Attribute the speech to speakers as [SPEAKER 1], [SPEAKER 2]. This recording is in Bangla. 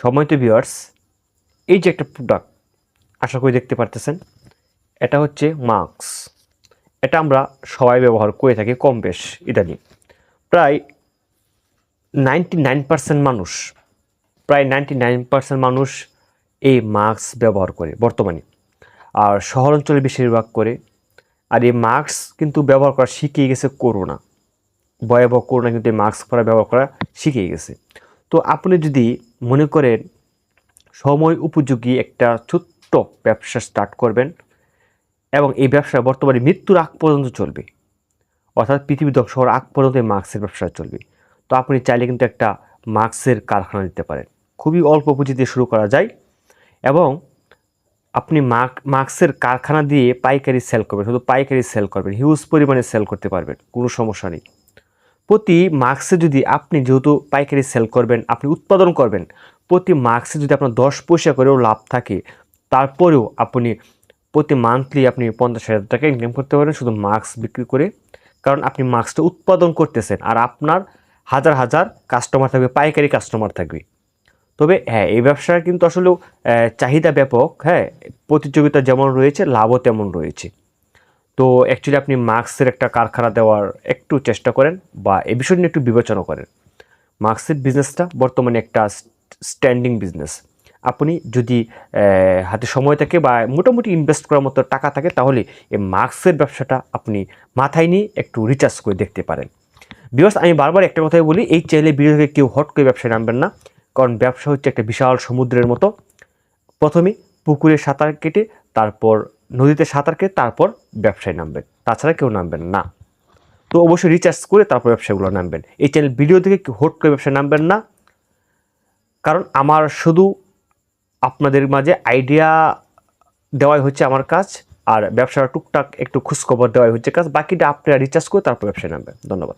[SPEAKER 1] সময় তো ভিউয়ার্স এই যে একটা প্রোডাক্ট আশা করি দেখতে পারতেছেন, এটা হচ্ছে মাস্ক এটা আমরা সবাই ব্যবহার করে থাকি কম বেশ ইদানিং। প্রায় নাইনটি নাইন পার্সেন্ট মানুষ, প্রায় নাইনটি নাইন পার্সেন্ট মানুষ এই মাস্ক ব্যবহার করে বর্তমানে। আর শহর অঞ্চলে বেশিরভাগ করে, আর এই মাস্ক কিন্তু ব্যবহার করা শিখিয়ে গেছে করোনা। ভয়াবহ করোনা কিন্তু এই মাস্ক পরা ব্যবহার করা শিখিয়ে গেছে। তো আপনি যদি মনে করেন সময় উপযোগী একটা ছোট্ট ব্যবসা স্টার্ট করবেন এবং এই ব্যবসা বর্তমানে মৃত্যুর আগ পর্যন্ত চলবে, অর্থাৎ পৃথিবী ধ্বংস হওয়ার আগ পর্যন্ত এই মাস্কের ব্যবসা চলবে, তো আপনি চাইলে কিন্তু একটা মাস্কের কারখানা দিতে পারেন। খুবই অল্প পুঁজিতে শুরু করা যায় এবং আপনি মাক, মাস্কের কারখানা দিয়ে পাইকারি সেল করবেন, শুধু পাইকারি সেল করবেন হিউজ পরিমাণে সেল করতে পারবেন, কোনো সমস্যা নেই। প্রতি মাস্কে যদি আপনি যেহেতু পাইকারি সেল করবেন, আপনি উৎপাদন করবেন, প্রতি মাস্কে যদি আপনার দশ পয়সা করেও লাভ থাকে, তারপরেও আপনি প্রতি মান্থলি আপনি পঞ্চাশ হাজার টাকা ইনকাম করতে পারেন শুধু মাস্ক বিক্রি করে। কারণ আপনি মাস্কটা উৎপাদন করতেছেন আর আপনার হাজার হাজার কাস্টমার থাকবে, পাইকারি কাস্টমার থাকবে। তবে হ্যাঁ এই ব্যবসার কিন্তু আসলেও চাহিদা ব্যাপক হ্যাঁ প্রতিযোগিতা যেমন রয়েছে, লাভও তেমন রয়েছে। তো অ্যাকচুয়ালি আপনি মাস্কের একটা কারখানা দেওয়ার একটু চেষ্টা করেন বা এ বিষয় নিয়ে একটু বিবেচনা করেন। মাস্কের বিজনেসটা বর্তমানে একটা স্ট্যান্ডিং বিজনেস আপনি যদি হাতে সময় থাকে বা মোটামুটি ইনভেস্ট করার মতো টাকা থাকে, তাহলে এই মাস্কের ব্যবসাটা আপনি মাথায় নিয়ে একটু রিচার্জ করে দেখতে পারেন। বিকজ আমি বারবার একটা কথাই বলি, এই ভিডিও থেকে কেউ হট করে ব্যবসায় নামবেন না, কারণ ব্যবসা হচ্ছে একটা বিশাল সমুদ্রের মতো। প্রথমে পুকুরে সাঁতার কেটে, তারপর নদীতে সাঁতার কেটে তারপর ব্যবসায় নামবেন। তাছাড়া কেউ নামবেন না। তো অবশ্যই রিচার্জ করে তারপর ব্যবসাগুলো নামবেন। এই চ্যানেল ভিডিও থেকে হোট করে ব্যবসায় নামবেন না। কারণ আমার শুধু আপনাদের মাঝে আইডিয়া দেওয়াই হচ্ছে আমার কাজ, আর ব্যবসার টুকটাক একটু খোঁজখবর দেওয়াই হচ্ছে কাজ। বাকিটা আপনারা রিচার্জ করে তারপর ব্যবসায় নামবেন। ধন্যবাদ।